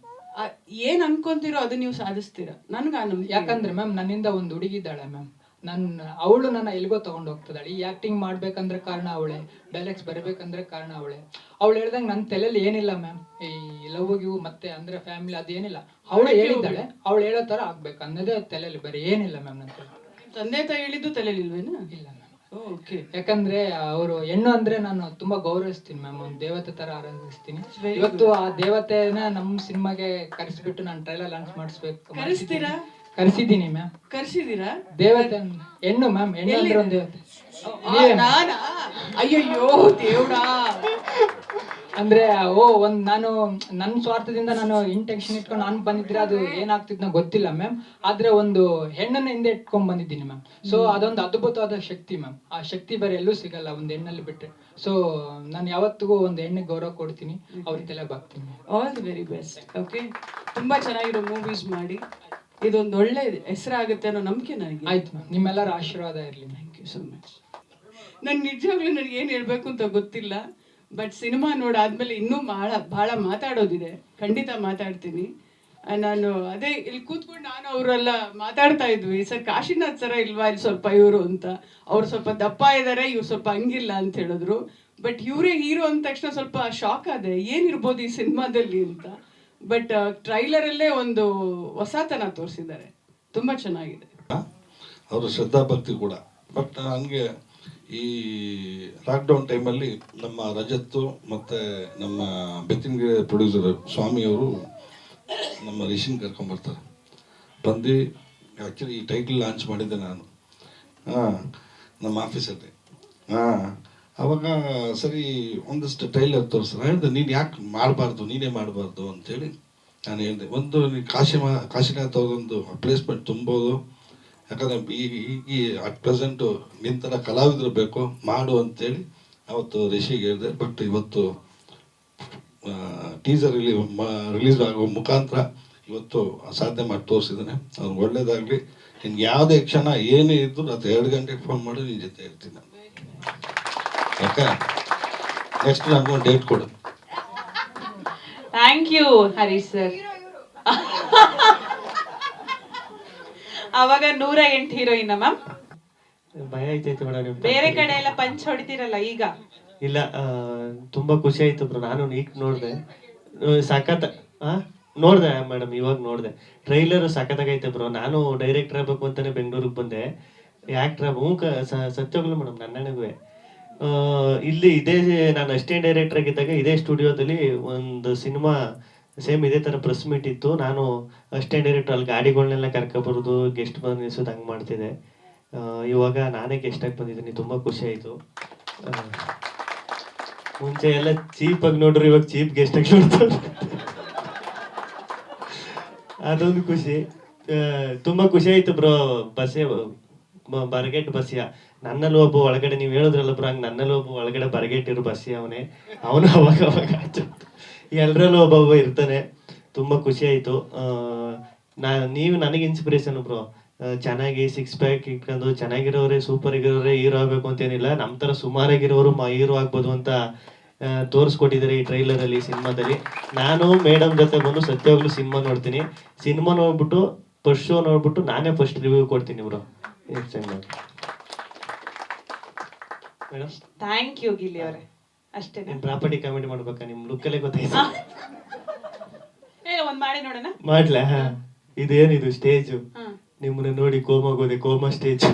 ಏನು ಅನ್ಕೊಂತೀರೋ ಅದು ನೀವು ಸಾಧಿಸ್ತೀರಾ. ನನ್ಗೆ ಅನ್ನ ಯಾಕಂದ್ರೆ ಮ್ಯಾಮ್ ನನ್ನಿಂದ ಒಂದು ಹುಡುಗಿದ್ದಾಳೆ ಮ್ಯಾಮ್ ನನ್ನ ಅವಳು ನನ್ನ ಎಲ್ಗೋ ತಗೊಂಡು ಹೋಗ್ತದಾಳೆ ಈ ಆ್ಯಕ್ಟಿಂಗ್ ಮಾಡ್ಬೇಕಂದ್ರೆ ಕಾರಣ ಅವಳೆ. ಡೈಲಾಗ್ಸ್ ಬರಬೇಕಂದ್ರೆ ಕಾರಣ ಅವಳೆ. ಅವಳು ಹೇಳ್ದಂಗೆ ನನ್ನ ತಲೆಯಲ್ಲಿ ಏನಿಲ್ಲ ಮ್ಯಾಮ್ ಈ ಲವ್ ಗಿವ್ ಮತ್ತೆ ಅಂದ್ರೆ ಫ್ಯಾಮಿಲಿ ಅದೇನಿಲ್ಲ ಅವಳು ಹೇಳಿದ್ದಾಳೆ. ಅವಳು ಹೇಳೋ ಥರ ಆಗ್ಬೇಕು. ಅನ್ನೋದೇ ತಲೆಯಲ್ಲಿ ಬರೀ ಏನಿಲ್ಲ ಮ್ಯಾಮ್ ನನ್ನ ತಂದೆ ತಾಯಿ ಹೇಳಿದ್ದು ತಲೆಲಿಲ್ವೇನಾ ಇಲ್ಲ ಮ್ಯಾಮ್ ಓಕೆ. ಯಾಕಂದ್ರೆ ಅವರು ಹೆಣ್ಣು ಅಂದ್ರೆ ನಾನು ತುಂಬಾ ಗೌರವಿಸ್ತೀನಿ ಮ್ಯಾಮ್ ಒಂದು ದೇವತೆ ತರ ಆರಾಧಿಸ್ತೀನಿ. ಇವತ್ತು ಆ ದೇವತೆನ ನಮ್ಮ ಸಿನಿಮಾಗೆ ಕರೆಸ್ಬಿಟ್ಟು ನಾನು ಟ್ರೈಲರ್ ಲಾಂಚ್ ಮಾಡಿಸ್ಬೇಕು. ಕರೆಸ್ತೀರಾ? ಕರೆಸಿದ್ದೀನಿ ಮ್ಯಾಮ್. ಕರೆಸಿದೀರಾ ದೇವತೆ ಹೆಣ್ಣು ಮ್ಯಾಮ್ ಹೆಣ್ಣು ಅಂದ್ರೆ ಒಂದು ದೇವತೆ. ನಾನಾ? ಅಯ್ಯಯ್ಯೋ ದೇವ್ಡಾ. ಅಂದ್ರೆ ಓ ಒಂದ್ ನಾನು ನನ್ನ ಸ್ವಾರ್ಥದಿಂದ ನಾನು ಇಂಟೆನ್ಷನ್ ಇಟ್ಕೊಂಡು ನಾನು ಬಂದಿದ್ರೆ ಅದು ಏನಾಗ್ತಿದ್ನೋ ಗೊತ್ತಿಲ್ಲ ಮ್ಯಾಮ್ ಆದ್ರೆ ಒಂದು ಹೆಣ್ಣನ್ನ ಹಿಂದೆ ಇಟ್ಕೊಂಡ್ ಬಂದಿದ್ದೀನಿ ಮ್ಯಾಮ್ ಸೊ ಅದೊಂದು ಅದ್ಭುತವಾದ ಶಕ್ತಿ ಮ್ಯಾಮ್ ಆ ಶಕ್ತಿ ಬೇರೆ ಎಲ್ಲೂ ಸಿಗಲ್ಲ ಒಂದು ಹೆಣ್ಣಲ್ಲಿ ಬಿಟ್ರೆ. ಸೊ ನಾನು ಯಾವತ್ತಿಗೂ ಒಂದು ಹೆಣ್ಣಿಗೆ ಗೌರವ ಕೊಡ್ತೀನಿ ಅವ್ರಿಗೆಲ್ಲ ಬಾಗ್ತೀನಿ. All the very best okay ತುಂಬಾ ಚೆನ್ನಾಗಿರೋ ಮೂವೀಸ್ ಮಾಡಿ. ಇದೊಂದು ಒಳ್ಳೆ ಹೆಸರಾಗುತ್ತೆ ಅನ್ನೋ ನಂಬಿಕೆ ನನಗೆ. ಆಯ್ತು ಮ್ಯಾಮ್ ನಿಮ್ಮೆಲ್ಲರ ಆಶೀರ್ವಾದ ಇರಲಿ ಥ್ಯಾಂಕ್ ಯು ಸೊ ಮಚ್ ನಾನು ನಿಜವಾಗ್ಲೂ ನನಗೆ ಏನು ಹೇಳ್ಬೇಕು ಅಂತ ಗೊತ್ತಿಲ್ಲ. ಬಟ್ ಸಿನಿಮಾ ನೋಡಾದ್ಮೇಲೆ ಇನ್ನೂ ಭಾಳ ಭಾಳ ಮಾತಾಡೋದಿದೆ. ಖಂಡಿತ ಮಾತಾಡ್ತೀನಿ. ನಾನು ಅದೇ ಇಲ್ಲಿ ಕೂತ್ಕೊಂಡು ನಾನು ಅವರೆಲ್ಲ ಮಾತಾಡ್ತಾ ಇದ್ವಿ. ಸರ್, ಕಾಶಿನಾಥ್ ಸರ ಇಲ್ವಾ ಇಲ್ಲಿ ಸ್ವಲ್ಪ ಇವರು ಅಂತ? ಅವ್ರು ಸ್ವಲ್ಪ ದಪ್ಪ ಇದ್ದಾರೆ ಇವ್ರು ಸ್ವಲ್ಪ ಹಂಗಿಲ್ಲ ಅಂತ ಹೇಳಿದ್ರು. ಬಟ್ ಇವರೇ ಹೀರೋ ಅಂದ ತಕ್ಷಣ ಸ್ವಲ್ಪ ಶಾಕ್ ಆದೆ. ಏನಿರ್ಬೋದು ಈ ಸಿನಿಮಾದಲ್ಲಿ ಅಂತ? ಬಟ್ ಟ್ರೈಲರಲ್ಲೇ ಒಂದು ಹೊಸತನ ತೋರಿಸಿದ್ದಾರೆ. ತುಂಬ ಚೆನ್ನಾಗಿದೆ. ಅವರ ಶ್ರದ್ಧಾಭಕ್ತಿ ಕೂಡ. ಬಟ್ ನನಗೆ ಈ ಲಾಕ್ಡೌನ್ ಟೈಮಲ್ಲಿ ನಮ್ಮ ರಜತ್ ಮತ್ತು ನಮ್ಮ ಬೆತ್ತಿನಗಿರಿ ಪ್ರೊಡ್ಯೂಸರ್ ಸ್ವಾಮಿಯವರು ನಮ್ಮ ರಿಷಿನ್ ಕರ್ಕೊಂಬರ್ತಾರೆ ಬಂದು ಆ್ಯಕ್ಚುಲಿ ಈ ಟೈಟಲ್ ಲಾಂಚ್ ಮಾಡಿದ್ದೆ ನಾನು. ಹಾಂ, ನಮ್ಮ ಆಫೀಸಲ್ಲಿ ಹಾಂ, ಅವಾಗ ಸರಿ ಒಂದಷ್ಟು ಟೈಲರ್ ತೋರಿಸ್ತಾರೆ ಹೇಳಿದೆ, ನೀನು ಯಾಕೆ ಮಾಡಬಾರ್ದು? ನೀನೇ ಮಾಡಬಾರ್ದು ಅಂತೇಳಿ ನಾನು ಹೇಳಿದೆ. ಒಂದು ನೀನು ಕಾಶಿ ಮಾ ಕಾಶಿನಾಥ್ ಅವ್ರದೊಂದು ಪ್ಲೇಸ್ಮೆಂಟ್ ತುಂಬೋದು. ಯಾಕಂದರೆ ಈಗ ಈಗ ಅಟ್ ಪ್ರೆಸೆಂಟು ನಿನ್ನ ಥರ ಕಲಾವಿದರು ಬೇಕು ಮಾಡು ಅಂತೇಳಿ ಅವತ್ತು ರಿಷಿಗೆ ಹೇಳಿದೆ. ಬಟ್ ಇವತ್ತು ಟೀಸರ್ ಇಲ್ಲಿ ರಿಲೀಸ್ ಆಗೋ ಮುಖಾಂತರ ಇವತ್ತು ಅಸಾಧ್ಯ ಮಾಡಿ ತೋರಿಸಿದ್ದಾನೆ. ಅವ್ನು ಒಳ್ಳೇದಾಗಲಿ. ನಿನ್ಗೆ ಯಾವುದೇ ಕ್ಷಣ ಏನೇ ಇದ್ದರೂ ಅದು ಎರಡು ಗಂಟೆಗೆ ಫೋನ್ ಮಾಡಿ ನಿನ್ನ ಜೊತೆ ಇರ್ತೀನಿ. ನಾನು ಓಕೆ ನೆಕ್ಸ್ಟ್ ಒಂದು ಡೇಟ್ ಕೊಡು. ಥ್ಯಾಂಕ್ ಯು ಹರೀಶ್ ಸರ್ ಅವಾಗ ನೂರ ಎಂಟು ಹೀರೋಯಿನ್ ಮ್ಯಾಮ್? ಭಯ ಆಯ್ತಾಯ್ತು ಮೇಡಮ್ ಬೇರೆ ಕಡೆ ಎಲ್ಲ ಪಂಚ್ ಹೊಡಿತೀರಲ್ಲ ಈಗ? ಇಲ್ಲ ಆ, ತುಂಬಾ ಖುಷಿ ಆಯ್ತು ಬ್ರೋ. ನಾನು ಈಗ ನೋಡ್ದೆ. ಆ, ಸಖತ್ ಆ ನೋಡ್ದೆ ಮೇಡಮ್ ಇವಾಗ ನೋಡ್ದೆ. ಟ್ರೈಲರ್ ಸಖತ್ತಾಗೈತೆ ಬ್ರೋ. ನಾನು ಡೈರೆಕ್ಟರ್ ಆಗ್ಬೇಕು ಅಂತಾನೆ ಬೆಂಗಳೂರಿಗೆ ಬಂದೆ. ಆಕ್ಟರ್ ಹ್ಞೂ ಕ ಸತ್ಯೋಗ್ಲು ಮೇಡಮ್ ನನ್ನನಿಗೂ ಇಲ್ಲಿ ಇದೇ ನಾನು ಅಷ್ಟೇ ಡೈರೆಕ್ಟರ್ ಆಗಿದ್ದಾಗ ಇದೇ ಸ್ಟುಡಿಯೋದಲ್ಲಿ ಒಂದು ಸಿನಿಮಾ ಸೇಮ್ ಇದೇ ತರ ಪ್ರೆಸ್ ಮೀಟ್ ಇತ್ತು. ನಾನು ಅಷ್ಟೇ ಡೈರೆಕ್ಟ್ ಅಲ್ಲಿ ಗಾಡಿಗಳನ್ನೆಲ್ಲ ಕರ್ಕೊಬರೋದು ಗೆಸ್ಟ್ ಬಂದು ನಿಲ್ಸೋದು ಹಂಗೆ ಮಾಡ್ತಿದ್ದೆ. ಇವಾಗ ನಾನೇ ಗೆಸ್ಟ್ ಆಗಿ ಬಂದಿದ್ದೀನಿ. ತುಂಬ ಖುಷಿ ಆಯಿತು. ಮುಂಚೆ ಎಲ್ಲ ಚೀಪ್ ಆಗಿ ನೋಡ್ರಿ, ಇವಾಗ ಚೀಪ್ ಗೆಸ್ಟ್ ಆಗಿ ನೋಡ್ತಾರೆ ಅದೊಂದು ಖುಷಿ. ತುಂಬ ಖುಷಿ ಆಯಿತು ಬ್ರೋ ಬಸ್ಸೇ ಬರ್ಗೆಟ್ ಬಸ್ಸಿಯ. ನನ್ನಲ್ಲೂ ಒಬ್ಬ ಒಳಗಡೆ, ನೀವು ಹೇಳಿದ್ರಲ್ಲ ಬ್ರೋ ಹಂಗೆ ನನ್ನಲ್ಲೂ ಒಬ್ಬ ಒಳಗಡೆ ಬರಗೆಟ್ ಇರೋ ಬಸ್ಸಿ ಅವನೇ. ಅವನು ಅವಾಗ ಅವಾಗ ಎಲ್ಲರಲ್ಲೂ ಒಬ್ಬೊಬ್ಬ ಇರ್ತಾನೆ. ತುಂಬಾ ಖುಷಿ ಆಯ್ತು. ನಾ, ನೀವು ನನಗೆ ಇನ್ಸ್ಪಿರೇಷನ್ ಬ್ರೋ ಚೆನ್ನಾಗಿ ಸಿಕ್ಸ್ ಪ್ಯಾಕ್ ಇಟ್ಕೊಂಡು ಚೆನ್ನಾಗಿರೋರೆ ಸೂಪರ್ ಆಗಿರೋರೆ ಹೀರೋ ಆಗ್ಬೇಕು ಅಂತೇನಿಲ್ಲ. ನಮ್ಮ ತರ ಸುಮಾರಾಗಿರೋರು ಮಾ ಹೀರೋ ಆಗ್ಬೋದು ಅಂತ ತೋರಿಸ್ಕೊಟ್ಟಿದ್ದಾರೆ ಈ ಟ್ರೈಲರ್ ಅಲ್ಲಿ, ಸಿನಿಮಾದಲ್ಲಿ. ನಾನು ಮೇಡಮ್ ಜೊತೆ ಬಂದು ಸತ್ಯವಾಗ್ಲೂ ಸಿನಿಮಾ ನೋಡ್ತೀನಿ. ಸಿನಿಮಾ ನೋಡ್ಬಿಟ್ಟು ಫಸ್ಟ್ ಶೋ ನೋಡ್ಬಿಟ್ಟು ನಾನೇ ಫಸ್ಟ್ ರಿವ್ಯೂ ಕೊಡ್ತೀನಿ ಬ್ರೋ ಥ್ಯಾಂಕ್ ಯು ಗಿಲಿ ಅವರೇ. ಅಷ್ಟೇನಾ? ನಿಮ್ ಪ್ರಾಪರ್ಟಿ ಕಾಮೆಂಟ್ ಮಾಡ್ಬೇಕಾ? ನಿಮ್ ಲುಕ್ಕಲ್ಲೇ ಗೊತ್ತಾಯ್ತು. ಏ ಒಂದ್ ಮಾಡಿ ನೋಡೋಣ. ಮಾಡ್ಲಾ? ಇದೇನಿದು ಸ್ಟೇಜು ನಿಮ್ಮನ್ನ ನೋಡಿ ಕೋಮಾಗೋದೆ coma stage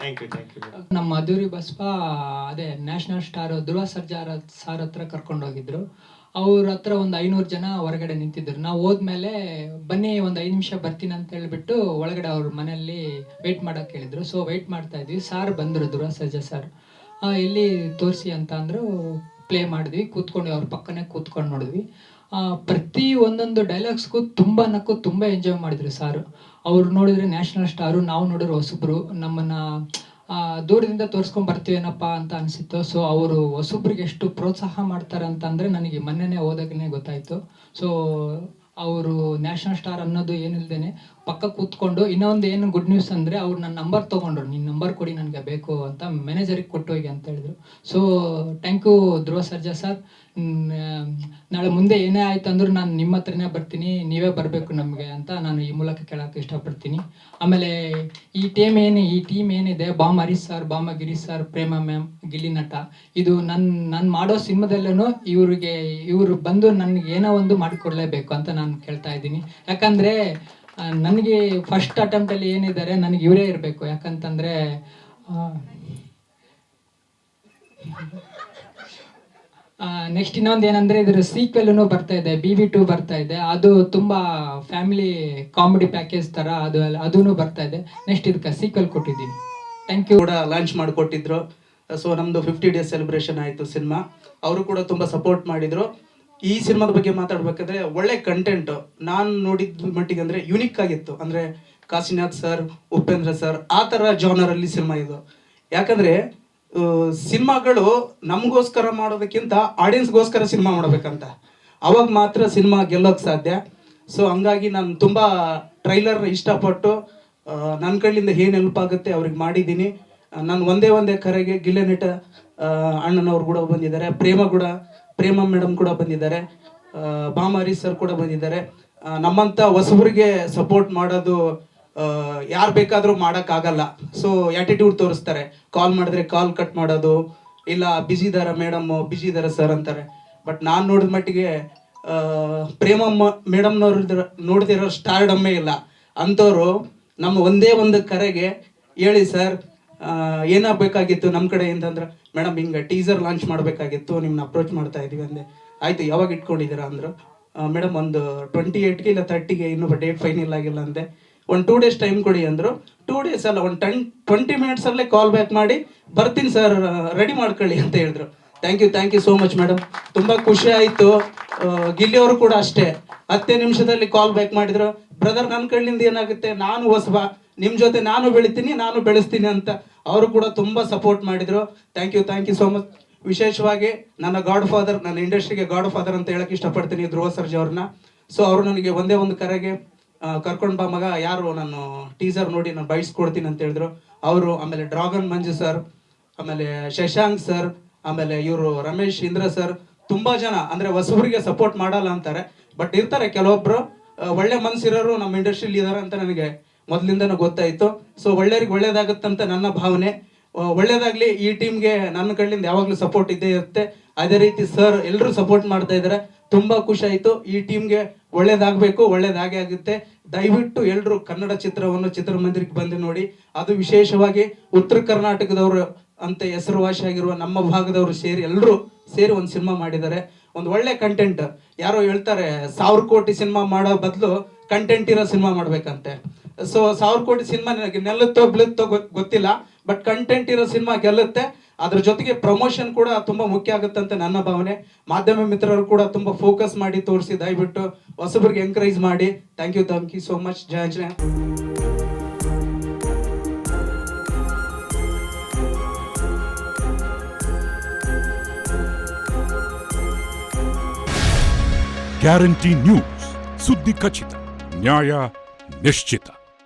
thank you thank you ನಮ್ಮ ಮಧುರಿ ಬಸ್ಪ ಅದೇ ನ್ಯಾಷನಲ್ ಸ್ಟಾರ್ ಧ್ರುವ ಸರ್ಜಾರ ಸಾರ್ ಹತ್ರ ಕರ್ಕೊಂಡು ಹೋಗಿದ್ರು. ಅವ್ರ ಹತ್ರ ಒಂದು ಐನೂರು ಜನ ಹೊರಗಡೆ ನಿಂತಿದ್ರು. ನಾವು ಹೋದ್ಮೇಲೆ ಬನ್ನಿ ಒಂದು ಐದು ನಿಮಿಷ ಬರ್ತೀನಿ ಅಂತ ಹೇಳ್ಬಿಟ್ಟು ಒಳಗಡೆ ಅವ್ರ ಮನೆಯಲ್ಲಿ ವೇಟ್ ಮಾಡೋಕೆ ಹೇಳಿದ್ರು. ಸೊ ವೇಟ್ ಮಾಡ್ತಾ ಇದ್ವಿ. ಸಾರ್ ಬಂದರು ಧ್ರುವ ಸರ್ಜಾ ಸರ್. ಎಲ್ಲಿ ತೋರಿಸಿ ಅಂತ ಅಂದರು ಪ್ಲೇ ಮಾಡಿದ್ವಿ. ಕೂತ್ಕೊಂಡು ಅವ್ರ ಪಕ್ಕನೇ ಕೂತ್ಕೊಂಡು ನೋಡಿದ್ವಿ. ಪ್ರತಿ ಒಂದೊಂದು ಡೈಲಾಗ್ಸ್ಗೂ ತುಂಬ ನಕ್ಕು ತುಂಬ ಎಂಜಾಯ್ ಮಾಡಿದ್ರು ಸಾರು. ಅವ್ರು ನೋಡಿದ್ರೆ ನ್ಯಾಷನಲ್ ಸ್ಟಾರು ನಾವು ನೋಡಿದ್ರೆ ಹೊಸಬ್ರು. ನಮ್ಮನ್ನು ದೂರದಿಂದ ತೋರಿಸ್ಕೊಂಡು ಬರ್ತೀವೇನಪ್ಪ ಅಂತ ಅನಿಸಿತ್ತು. ಸೊ ಅವರು ಹೊಸಬ್ರಿಗೆ ಎಷ್ಟು ಪ್ರೋತ್ಸಾಹ ಮಾಡ್ತಾರೆ ಅಂತಂದ್ರೆ ನನಗೆ ಮೊನ್ನೆನೇ ಹೋದಾಗನೇ ಗೊತ್ತಾಯಿತು. ಸೊ ಅವರು ನ್ಯಾಷನಲ್ ಸ್ಟಾರ್ ಅನ್ನೋದು ಏನಿಲ್ದೇನೆ ಪಕ್ಕ ಕೂತ್ಕೊಂಡು ಇನ್ನೊಂದು ಏನು ಗುಡ್ ನ್ಯೂಸ್ ಅಂದರೆ ಅವ್ರು ನನ್ನ ನಂಬರ್ ತೊಗೊಂಡ್ರು. ನಿನ್ನ ನಂಬರ್ ಕೊಡಿ, ನನಗೆ ಬೇಕು ಅಂತ ಮ್ಯಾನೇಜರಿಗೆ ಕೊಟ್ಟು ಹೋಗಿ ಅಂತ ಹೇಳಿದ್ರು. So thank you Dhruva Sarja sir. ನಾಳೆ ಮುಂದೆ ಏನೇ ಆಯ್ತು ಅಂದ್ರು ನಾನು ನಿಮ್ಮ ಹತ್ರನೇ ಬರ್ತೀನಿ, ನೀವೇ ಬರಬೇಕು ನಮಗೆ ಅಂತ ನಾನು ಈ ಮೂಲಕ ಕೇಳೋಕ್ಕೆ ಇಷ್ಟಪಡ್ತೀನಿ. ಆಮೇಲೆ ಈ ಟೀಮ್ ಏನು, ಈ ಟೀಮ್ ಏನಿದೆ, Bama Harish sir, Bama Girish sir, Prema ma'am Gilli Nata, ಇದು ನನ್ನ ನಾನು ಮಾಡೋ ಸಿನಿಮಾದಲ್ಲೂ ಇವ್ರಿಗೆ, ಇವರು ಬಂದು ನನಗೆ ಏನೋ ಒಂದು ಮಾಡಿಕೊಡ್ಲೇಬೇಕು ಅಂತ ನಾನು ಕೇಳ್ತಾ ಇದ್ದೀನಿ. ಯಾಕಂದರೆ ನನಗೆ ಫಸ್ಟ್ ಅಟೆಂಪ್ಟಲ್ಲಿ ಏನಿದ್ದಾರೆ, ನನಗೆ ಇವರೇ ಇರಬೇಕು. ಯಾಕಂತಂದರೆ ನೆಕ್ಸ್ಟ್ ಇನ್ನೊಂದು ಏನಂದರೆ, ಇದ್ರ ಸೀಕ್ವೆಲ್ನು ಬರ್ತಾ ಇದೆ ಬಿ ವಿ ಟು ಬರ್ತಾ ಇದೆ. ಅದು ತುಂಬ ಫ್ಯಾಮಿಲಿ ಕಾಮಿಡಿ ಪ್ಯಾಕೇಜ್ ಥರ ಅದು ಅದೂ ಬರ್ತಾ ಇದೆ. ನೆಕ್ಸ್ಟ್ ಇದಕ್ಕೆ ಸೀಕ್ವೆಲ್ ಕೊಟ್ಟಿದ್ದೀನಿ. ಥ್ಯಾಂಕ್ ಯು ಕೂಡ ಲಾಂಚ್ ಮಾಡಿಕೊಟ್ಟಿದ್ರು. ಸೊ ನಮ್ಮದು ಫಿಫ್ಟಿ ಡೇಸ್ ಸೆಲೆಬ್ರೇಷನ್ ಆಯಿತು ಸಿನಿಮಾ. ಅವರು ಕೂಡ ತುಂಬ ಸಪೋರ್ಟ್ ಮಾಡಿದ್ರು. ಈ ಸಿನಿಮಾದ ಬಗ್ಗೆ ಮಾತಾಡ್ಬೇಕಾದ್ರೆ ಒಳ್ಳೆ ಕಂಟೆಂಟ್ ನಾನು ನೋಡಿದ ಮಟ್ಟಿಗೆ ಅಂದ್ರೆ ಯುನಿಕ್ ಆಗಿತ್ತು. ಅಂದ್ರೆ ಕಾಶಿನಾಥ್ ಸರ್ ಉಪೇಂದ್ರ ಸರ್ ಆ ಥರ ಜಾನರಲ್ಲಿ ಸಿನಿಮಾ ಇದು. ಯಾಕಂದ್ರೆ ಸಿನಿಮಾಗಳು ನಮಗೋಸ್ಕರ ಮಾಡೋದಕ್ಕಿಂತ ಆಡಿಯನ್ಸ್ಗೋಸ್ಕರ ಸಿನಿಮಾ ಮಾಡಬೇಕಂತ. ಅವಾಗ ಮಾತ್ರ ಸಿನಿಮಾ ಗೆಲ್ಲೋಕ್ ಸಾಧ್ಯ. ಸೊ ಹಂಗಾಗಿ ನಾನು ತುಂಬ ಟ್ರೈಲರ್ ಇಷ್ಟಪಟ್ಟು ನನ್ನ ಕಡೆಯಿಂದ ಏನು ಹೆಲ್ಪ್ ಆಗುತ್ತೆ ಅವ್ರಿಗೆ ಮಾಡಿದ್ದೀನಿ. ನಾನು ಒಂದೇ ಒಂದೇ ಕರೆಗೆ ಗಿಲ್ಲೆನಟ ಅಣ್ಣನವ್ರು ಕೂಡ ಬಂದಿದ್ದಾರೆ. ಪ್ರೇಮ ಕೂಡ ಪ್ರೇಮ ಮೇಡಮ್ ಕೂಡ ಬಂದಿದ್ದಾರೆ. ಬಾಮಾರಿ ಸರ್ ಕೂಡ ಬಂದಿದ್ದಾರೆ. ನಮ್ಮಂತ ಹೊಸಬರಿಗೆ ಸಪೋರ್ಟ್ ಮಾಡೋದು ಯಾರು ಬೇಕಾದರೂ ಮಾಡೋಕ್ಕಾಗಲ್ಲ. ಸೊ ಆ್ಯಟಿಟ್ಯೂಡ್ ತೋರಿಸ್ತಾರೆ. ಕಾಲ್ ಮಾಡಿದ್ರೆ ಕಾಲ್ ಕಟ್ ಮಾಡೋದು, ಇಲ್ಲ ಬ್ಯುಸಿ ಇದಾರ ಮೇಡಮ್ ಬ್ಯುಸಿ ಇದಾರ ಸರ್ ಅಂತಾರೆ. ಬಟ್ ನಾನು ನೋಡಿದ ಮಟ್ಟಿಗೆ ಪ್ರೇಮಮ್ಮ ಮೇಡಮ್ನವ್ರ ನೋಡ್ತಿರೋ ಸ್ಟಾರ್ಡಮ್ಮೇ ಇಲ್ಲ. ಅಂಥವ್ರು ನಮ್ಮ ಒಂದೇ ಒಂದು ಕರೆಗೆ ಹೇಳಿ ಸರ್ ಏನಾಗಬೇಕಾಗಿತ್ತು ನಮ್ಮ ಕಡೆ ಅಂದ್ರೆ, ಮೇಡಮ್, ಹಿಂಗೆ ಟೀಸರ್ ಲಾಂಚ್ ಮಾಡಬೇಕಾಗಿತ್ತು ನಿಮ್ಮನ್ನ ಅಪ್ರೋಚ್ ಮಾಡ್ತಾ ಇದೀವಿ ಅಂದೆ. ಆಯ್ತು, ಯಾವಾಗ ಇಟ್ಕೊಂಡಿದ್ದೀರಾ? ಅಂದರು. ಮೇಡಮ್, ಒಂದು ಟ್ವೆಂಟಿ ಏಯ್ಟ್ಗೆ ಇಲ್ಲ ತರ್ಟಿಗೆ ಇನ್ನೂ ಡೇಟ್ ಫೈನಲ್ ಆಗಿಲ್ಲ ಅಂದೆ. ಒಂದು ಟೂ ಡೇಸ್ ಟೈಮ್ ಕೊಡಿ, ಅಂದರು. ಟೂ ಡೇಸ್ ಅಲ್ಲ, ಒಂದು ಟೆನ್ ಟ್ವೆಂಟಿ ಮಿನಿಟ್ಸಲ್ಲೇ ಕಾಲ್ ಬ್ಯಾಕ್ ಮಾಡಿ, ಬರ್ತೀನಿ ಸರ್ ರೆಡಿ ಮಾಡ್ಕೊಳ್ಳಿ, ಅಂತ ಹೇಳಿದ್ರು. Thank you thank you so much madam ತುಂಬ ಖುಷಿ ಆಯಿತು. ಗಿಲ್ಲಿಯವರು ಕೂಡ ಅಷ್ಟೇ. ಹತ್ತೇ ನಿಮಿಷದಲ್ಲಿ ಕಾಲ್ ಬ್ಯಾಕ್ ಮಾಡಿದ್ರು. ಬ್ರದರ್ ನನ್ನ ಕಣ್ಣಿಂದ ಏನಾಗುತ್ತೆ? ನಾನು ಹೊಸಬ. ನಿಮ್ಮ ಜೊತೆ ನಾನು ಬೆಳಿತೀನಿ, ನಾನು ಬೆಳೆಸ್ತೀನಿ, ಅಂತ ಅವರು ಕೂಡ ತುಂಬ ಸಪೋರ್ಟ್ ಮಾಡಿದ್ರು. Thank you thank you so much ವಿಶೇಷವಾಗಿ ನನ್ನ ಗಾಡ್ ಫಾದರ್ ನನ್ನ ಇಂಡಸ್ಟ್ರಿಗೆ ಗಾಡ್ ಫಾದರ್ ಅಂತ ಹೇಳಕ್ ಇಷ್ಟಪಡ್ತೀನಿ ಧ್ರುವ ಸರ್ಜಿ ಅವ್ರನ್ನ. ಸೊ ಅವರು ನನಗೆ ಒಂದೇ ಒಂದು ಕರೆಗೆ ಕರ್ಕೊಂಡು ಬಾ ಮಗ, ಯಾರು ನಾನು ಟೀಸರ್ ನೋಡಿ ನಾನು ಬಯಸ್ಕೊಡ್ತೀನಿ ಅಂತ ಹೇಳಿದ್ರು. ಅವರು ಆಮೇಲೆ ಡ್ರಾಗನ್ ಮಂಜು ಸರ್ ಆಮೇಲೆ ಶಶಾಂಕ್ ಸರ್ ಆಮೇಲೆ ಇವರು ರಮೇಶ್ ಇಂದ್ರ ಸರ್ ತುಂಬಾ ಜನ, ಅಂದ್ರೆ ಹೊಸಬರಿಗೆ ಸಪೋರ್ಟ್ ಮಾಡಲ್ಲ ಅಂತಾರೆ. ಬಟ್ ಇರ್ತಾರೆ ಕೆಲವೊಬ್ರು ಒಳ್ಳೆ ಮನಸ್ಸಿರೋರು ನಮ್ಮ ಇಂಡಸ್ಟ್ರಿಲಿ ಇದಾರೆ ಅಂತ ನನಗೆ ಮೊದಲಿಂದನೂ ಗೊತ್ತಾಯಿತು. ಸೊ ಒಳ್ಳೆಯವ್ರಿಗೆ ಒಳ್ಳೇದಾಗುತ್ತಂತ ನನ್ನ ಭಾವನೆ. ಒಳ್ಳೇದಾಗಲಿ ಈ ಟೀಮ್ಗೆ ನನ್ನ ಕಡೆಯಿಂದ ಯಾವಾಗಲೂ ಸಪೋರ್ಟ್ ಇದ್ದೇ ಇರುತ್ತೆ. ಅದೇ ರೀತಿ ಸರ್ ಎಲ್ಲರೂ ಸಪೋರ್ಟ್ ಮಾಡ್ತಾ ಇದ್ದಾರೆ. ತುಂಬಾ ಖುಷಿ ಆಯ್ತು. ಈ ಟೀಮ್ಗೆ ಒಳ್ಳೇದಾಗಬೇಕು ಒಳ್ಳೇದಾಗೇ ಆಗುತ್ತೆ. ದಯವಿಟ್ಟು ಎಲ್ಲರೂ ಕನ್ನಡ ಚಿತ್ರವನ್ನು ಚಿತ್ರಮಂದಿರಕ್ಕೆ ಬಂದು ನೋಡಿ. ಅದು ವಿಶೇಷವಾಗಿ ಉತ್ತರ ಕರ್ನಾಟಕದವರು ಅಂತ ಹೆಸರುವಾಸಿಯಾಗಿರುವ ನಮ್ಮ ಭಾಗದವರು ಸೇರಿ ಎಲ್ಲರೂ ಸೇರಿ ಒಂದು ಸಿನಿಮಾ ಮಾಡಿದ್ದಾರೆ. ಒಂದು ಒಳ್ಳೆ ಕಂಟೆಂಟ್ ಯಾರೋ ಹೇಳ್ತಾರೆ, ಸಾವಿರ ಕೋಟಿ ಸಿನಿಮಾ ಮಾಡೋ ಬದಲು ಕಂಟೆಂಟ್ ಇರೋ ಸಿನಿಮಾ ಮಾಡ್ಬೇಕಂತೆ. ಸೊ ಸಾವಿರ ಕೋಟಿ ಸಿನಿಮಾ ನೆಲ್ಲುತ್ತೋ ಬೀಳುತ್ತೋ ಗೊತ್ತಿಲ್ಲ ಬಟ್ ಕಂಟೆಂಟ್ ಇರೋ ಸಿನಿಮಾ ಗೆಲ್ಲುತ್ತೆ. ಅದ್ರ ಜೊತೆಗೆ ಪ್ರಮೋಷನ್ ಕೂಡ ತುಂಬಾ ಮುಖ್ಯ ಆಗುತ್ತೆ ಅಂತ ನನ್ನ ಭಾವನೆ. ಮಾಧ್ಯಮ ಮಿತ್ರರು ಕೂಡ ತುಂಬಾ ಫೋಕಸ್ ಮಾಡಿ ತೋರಿಸಿ, ದಯವಿಟ್ಟು ಹೊಸಬ್ರಿಗೆ ಎಂಕರೇಜ್ ಮಾಡಿ. Thank you thank you so much ಜಯ ಜಯ ಗ್ಯಾರಂಟಿ ನ್ಯೂಸ್ ಸುದ್ದಿ ಖಚಿತ ನ್ಯಾಯ ನಿಶ್ಚಿತ